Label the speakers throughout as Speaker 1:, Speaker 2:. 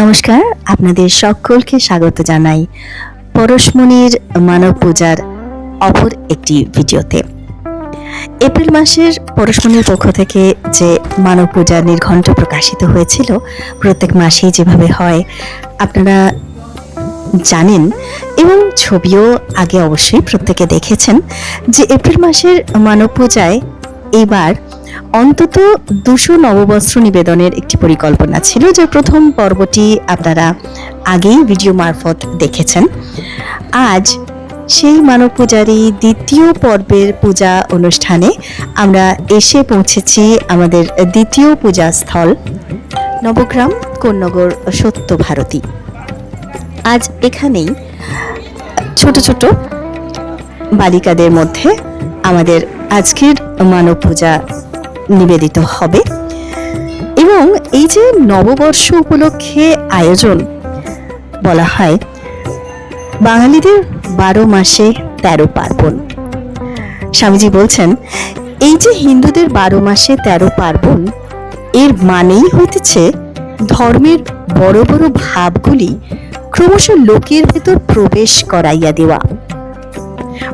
Speaker 1: নমস্কার, আপনাদের সকলকে স্বাগত জানাই পরশমণির মানব পূজার অপর একটি ভিডিওতে। এপ্রিল মাসের পরশমণির পক্ষ থেকে যে মানব পূজার নির্ঘণ্ট প্রকাশিত হয়েছিল, প্রত্যেক মাসেই যেভাবে হয়, আপনারা জানেন এবং ছবিও আগে অবশ্যই প্রত্যেকে দেখেছেন যে এপ্রিল মাসের মানব পূজায় এবার অন্তত দুশো নববস্ত্র নিবেদনের একটি পরিকল্পনা ছিল যার প্রথম পর্বটি আপনারা আগেই ভিডিও মারফত দেখেছেন। আজ সেই মানব পূজারই দ্বিতীয় পর্বের পূজা অনুষ্ঠানে আমরা এসে পৌঁছেছি আমাদের দ্বিতীয় পূজা স্থল, নবগ্রাম কোন্নগর সত্য ভারতী আজ এখানেই ছোট ছোট বালিকাদের মধ্যে আমাদের আজকের মানব পূজা নিবেদিত হবে। এবং এই যে নববর্ষ উপলক্ষে আয়োজন বলা হয়, বাঙালিদের বারো মাসে তেরো পার্বণ। স্বামীজি বলছেন, এই যে হিন্দুদের বারো মাসে তেরো পার্বণ, এর মানেই হইতেছে ধর্মের বড় বড় ভাবগুলি ক্রমশ লোকের ভেতর প্রবেশ করাইয়া দেওয়া।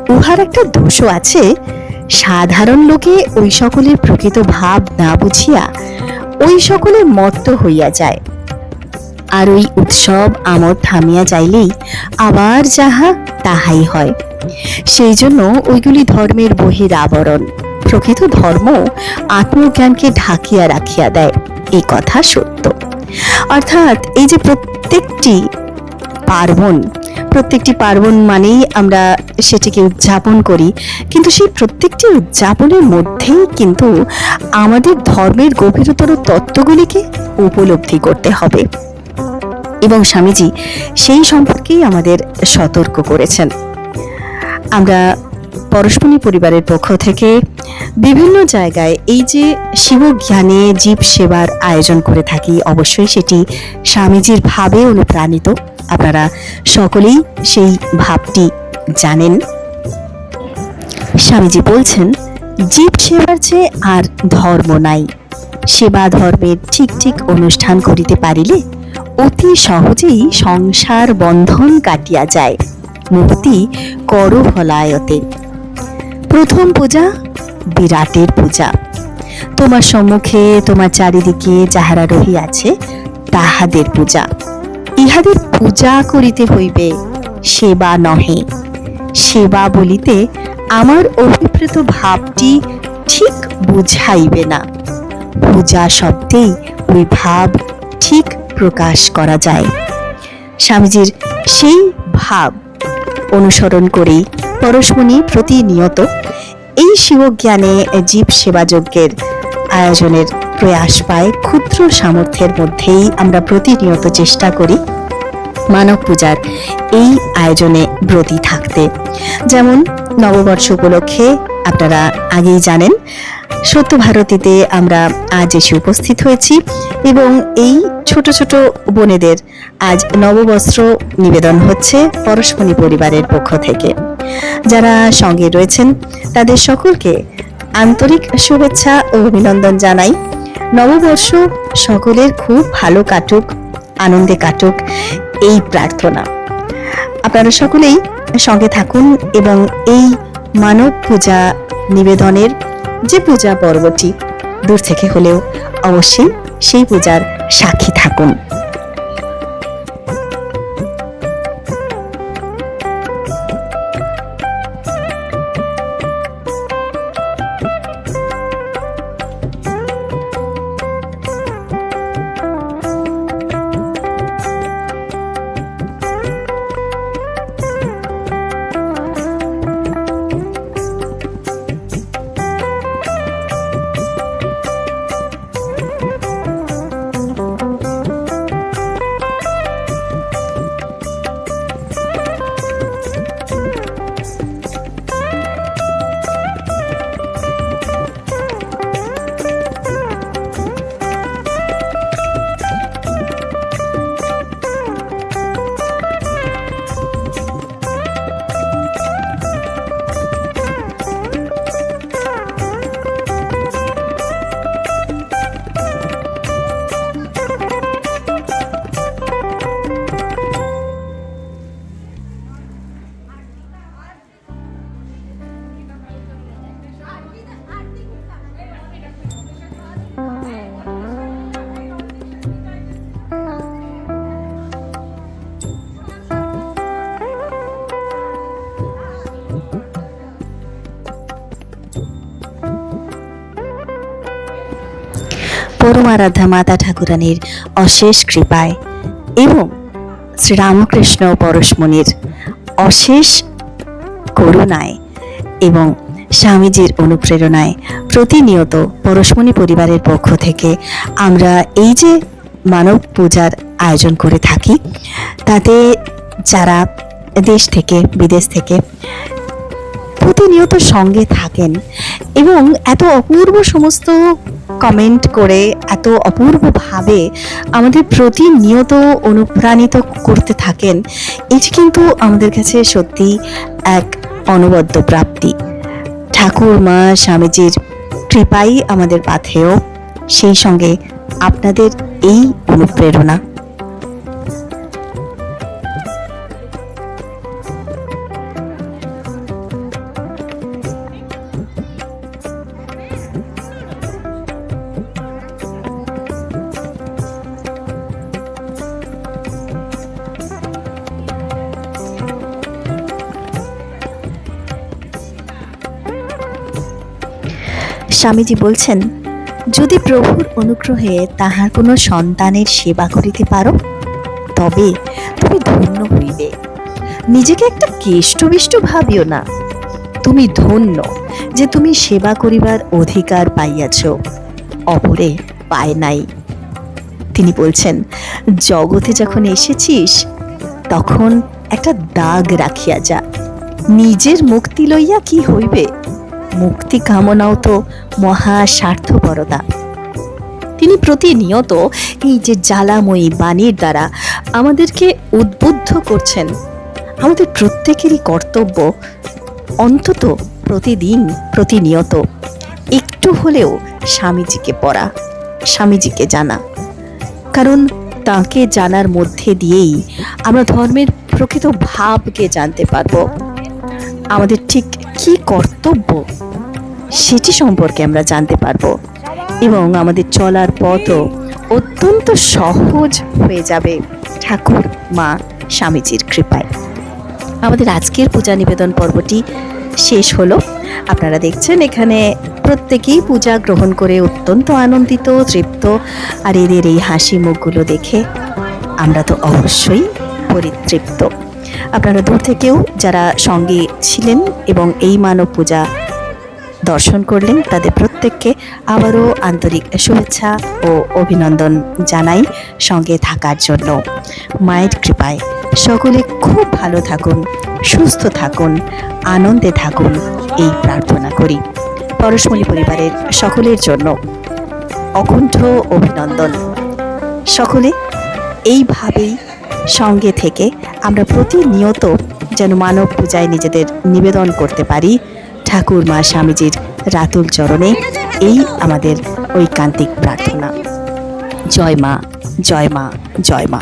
Speaker 1: উহার একটা দোষও আছে সাধারণ লোকে ওই সকলের প্রকৃত ভাব না বুঝিয়া ওই সকলে মত্ত হইয়া যায়। আর ওই উৎসব আমর থামিয়া যাইলেই আবার যাহা তাহাই হয়। সেই জন্য ওইগুলি ধর্মের বহির আবরণ। প্রকৃত ধর্ম আত্মজ্ঞানকে ঢাকিয়া রাখিয়া দেয়। এই কথা সত্য। অর্থাৎ এই যে প্রত্যেকটি পার্বণ প্রত্যেকটি পার্বণ মানেই আমরা সেটিকে উদযাপন করি। কিন্তু সেই প্রত্যেকটি উদযাপনের মধ্যেই কিন্তু আমাদের ধর্মের গভীরতর তত্ত্বগুলিকে উপলব্ধি করতে হবে। এবং স্বামীজি সেই সম্পর্কেই আমাদের সতর্ক করেছেন। আমরা পরশমণি পরিবারের পক্ষ থেকে বিভিন্ন জায়গায় এই যে শিব জ্ঞানে জীব সেবার আয়োজন করে থাকি, অবশ্যই সেটি স্বামীজির ভাবে অনুপ্রাণিত। আপনারা সকলেই সেই ভাবটি জানেন। স্বামীজি বলছেন, জীব সেবার চেয়ে আর ধর্ম নাই। সেবা ধর্মের ঠিক ঠিক অনুষ্ঠান করিতে পারিলে অতি সহজেই সংসার বন্ধন কাটিয়া যায়। মুক্তি কর ভলায়তে। প্রথম পূজা, বিরাটের পূজা। তোমার সম্মুখে, তোমার চারিদিকে যাহারা রহিয়াছে, তাহাদের পূজা। ইহাদের পূজা করিতে হইবে, সেবা নহে। সেবা বলিতে আমার অভিপ্রেত ভাবটি ঠিক বুঝাইবে না। পূজা শব্দেই ওই ভাব ঠিক প্রকাশ করা যায়। স্বামীজির সেই ভাব অনুসরণ করেই পরশমণি প্রতিনিয়ত এই শিবজ্ঞানে জীব সেবা যজ্ঞের আয়োজনের প্রয়াস পায় ক্ষুদ্র সামর্থ্যের মধ্যেই আমরা প্রতিনিয়ত চেষ্টা করি মানব পূজার এই আয়োজনে ব্রতী থাকতে। যেমন নববর্ষ উপলক্ষে আপনারা আগেই জানেন সত্য ভারতীতে আমরা আজ এসে উপস্থিত হয়েছি এবং এই ছোট ছোট বোনেদের আজ নববস্ত্র নিবেদন হচ্ছে পরশমণি পরিবারের পক্ষ থেকে। যারা সঙ্গে রয়েছেন, তাদের সকলকে আন্তরিক শুভেচ্ছা ও অভিনন্দন জানাই। নববর্ষ সকলের খুব ভালো কাটুক, আনন্দে কাটুক এই প্রার্থনা। আপনারা সকলেই সঙ্গে থাকুন এবং এই মানব পূজা নিবেদনের যে পূজা পর্বটি দূর থেকে হলেও অবশ্যই সেই পূজার সাক্ষী থাকুন। আরাধ্যা মাতা ঠাকুরানীর অশেষ কৃপায় এবং শ্রীরামকৃষ্ণ পরশমণির অশেষ করুণায় এবং স্বামীজির অনুপ্রেরণায় প্রতিনিয়ত পরশমণি পরিবারের পক্ষ থেকে আমরা এই যে মানব পূজার আয়োজন করে থাকি, তাতে যারা দেশ থেকে, বিদেশ থেকে প্রতিনিয়ত সঙ্গে থাকেন এবং এত অপূর্ব সমস্ত কমেন্ট করে এত অপূর্বভাবে আমাদের প্রতিনিয়ত অনুপ্রাণিত করতে থাকেন, এটি কিন্তু আমাদের কাছে সত্যি এক অনবদ্য প্রাপ্তি। ঠাকুর মা স্বামীজির কৃপাই আমাদের পাথেয় সেই সঙ্গে আপনাদের এই অনুপ্রেরণা। স্বামীজি বলছেন, যদি প্রভুর অনুগ্রহে তাহার কোনো সন্তানের সেবা করিতে পারো, তবে তুমি ধন্য হইবে নিজেকে একটা কেষ্টবিষ্ট ভাবিও না। তুমি ধন্য যে তুমি সেবা করিবার অধিকার পাইয়াছ, অপরে পায় নাই। তিনি বলছেন, জগতে যখন এসেছিস, তখন একটা দাগ রাখিয়া যা। নিজের মুক্তি লইয়া কি হইবে? মুক্তি কামনাও তো মহা স্বার্থপরতা। তিনি প্রতিনিয়ত এই যে জ্বালাময়ী বাণীর দ্বারা আমাদেরকে উদ্বুদ্ধ করছেন, আমাদের প্রত্যেকেরই কর্তব্য অন্তত প্রতিদিন প্রতিনিয়ত একটু হলেও স্বামীজিকে পড়া, স্বামীজিকে জানা। কারণ তাকে জানার মধ্যে দিয়েই আমরা ধর্মের প্রকৃত ভাবকে জানতে পারব। আমাদের ঠিক কি কর্তব্য সেটি সম্পর্কে আমরা জানতে পারব। এবং আমাদের চলার পথও অত্যন্ত সহজ হয়ে যাবে ঠাকুর মা স্বামীজির কৃপায়। আমাদের আজকের পূজা নিবেদন পর্বটি শেষ হলো। আপনারা দেখছেন এখানে প্রত্যেকেই পূজা গ্রহণ করে অত্যন্ত আনন্দিত, তৃপ্ত, আর এদের এই হাসি মুখগুলো দেখে আমরা তো অবশ্যই পরিতৃপ্ত। আপনারা দূর থেকেও যারা সঙ্গে ছিলেন এবং এই মানব পূজা দর্শন করলেন, তাদের প্রত্যেককে আবারও আন্তরিক শুভেচ্ছা ও অভিনন্দন জানাই সঙ্গে থাকার জন্য। মায়ের কৃপায় সকলে খুব ভালো থাকুন, সুস্থ থাকুন, আনন্দে থাকুন, এই প্রার্থনা করি। পরশমণি পরিবারের সকলের জন্য অকুণ্ঠ অভিনন্দন। সকলে এইভাবেই সঙ্গে থেকে আমরা প্রতিনিয়ত যেন মানব পূজায় নিজেদের নিবেদন করতে পারি। ঠাকুর মা স্বামীজির রাতুল চরণে এই আমাদের ঐকান্তিক প্রার্থনা। জয় মা জয় মা জয় মা।